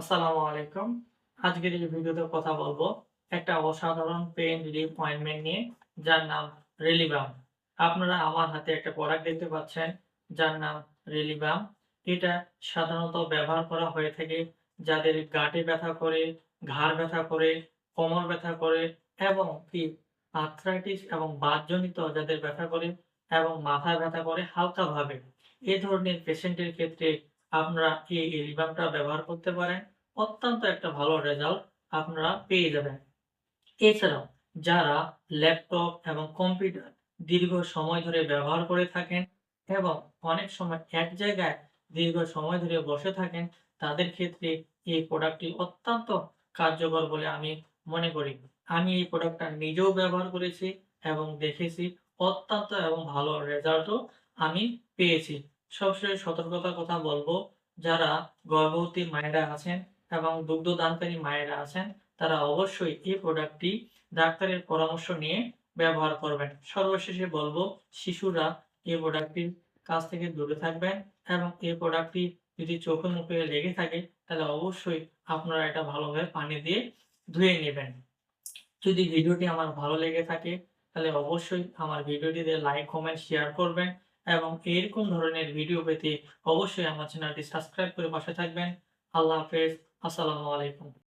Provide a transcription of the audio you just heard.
আসসালামু আলাইকুম। আজকের এই ভিডিওতে কথা বলব একটা অসাধারণ পেইন রিলিফ অয়েন্টমেন্ট নিয়ে, যার নাম রিলিবাম। আপনারা আমার হাতে একটা প্রোডাক্ট দেখতে পাচ্ছেন, যার নাম রিলিবাম। এটা সাধারণত ব্যবহার করা হয়ে থাকে যাদের গাটে ব্যথা করে, ঘাড় ব্যথা করে, কোমর ব্যথা করে এবং কি আর্থ্রাইটিস এবং বাতজনিত যাদের ব্যথা করে এবং মাথা ব্যথা করে হালকাভাবে। এ ধরনের পেশেন্টের ক্ষেত্রে আপনারা এই রিবামটা ব্যবহার করতে পারেন। অত্যন্ত একটা ভালো রেজাল্ট আপনারা পেয়ে যাবেন। এছাড়াও যারা ল্যাপটপ এবং কম্পিউটার দীর্ঘ সময় ধরে ব্যবহার করে থাকেন এবং অনেক সময় এক জায়গায় দীর্ঘ সময় ধরে বসে থাকেন, তাদের ক্ষেত্রে এই প্রোডাক্টটি অত্যন্ত কার্যকর বলে আমি মনে করি। আমি এই প্রোডাক্টটা নিজেও ব্যবহার করেছি এবং দেখেছি। অত্যন্ত এবং ভালো রেজাল্টও আমি পেয়েছি। সবশেষে সতর্কতার কথা বলব, যারা গর্ভবতী মায়েরা আছেন এবং দুগ্ধ দানকারী মায়েরা আছেন, তারা অবশ্যই এই প্রোডাক্টটি ডাক্তারের পরামর্শ নিয়ে ব্যবহার করবেন। সর্বশেষে বলব, শিশুরা এই প্রোডাক্টটির কাছ থেকে দূরে থাকবেন এবং এই প্রোডাক্টটি যদি চোখে মুখে লেগে থাকে, তাহলে অবশ্যই আপনারা এটা ভালোভাবে পানি দিয়ে ধুয়ে নেবেন। যদি ভিডিওটি আমার ভালো লেগে থাকে, তাহলে অবশ্যই আমার ভিডিওটিতে লাইক কমেন্ট শেয়ার করবেন। এবং এরকম ধরনের ভিডিও পেতে অবশ্যই আমার চ্যানেলটি সাবস্ক্রাইব করে পাশে থাকবেন। আল্লাহ হাফেজ। আসসালামু আলাইকুম।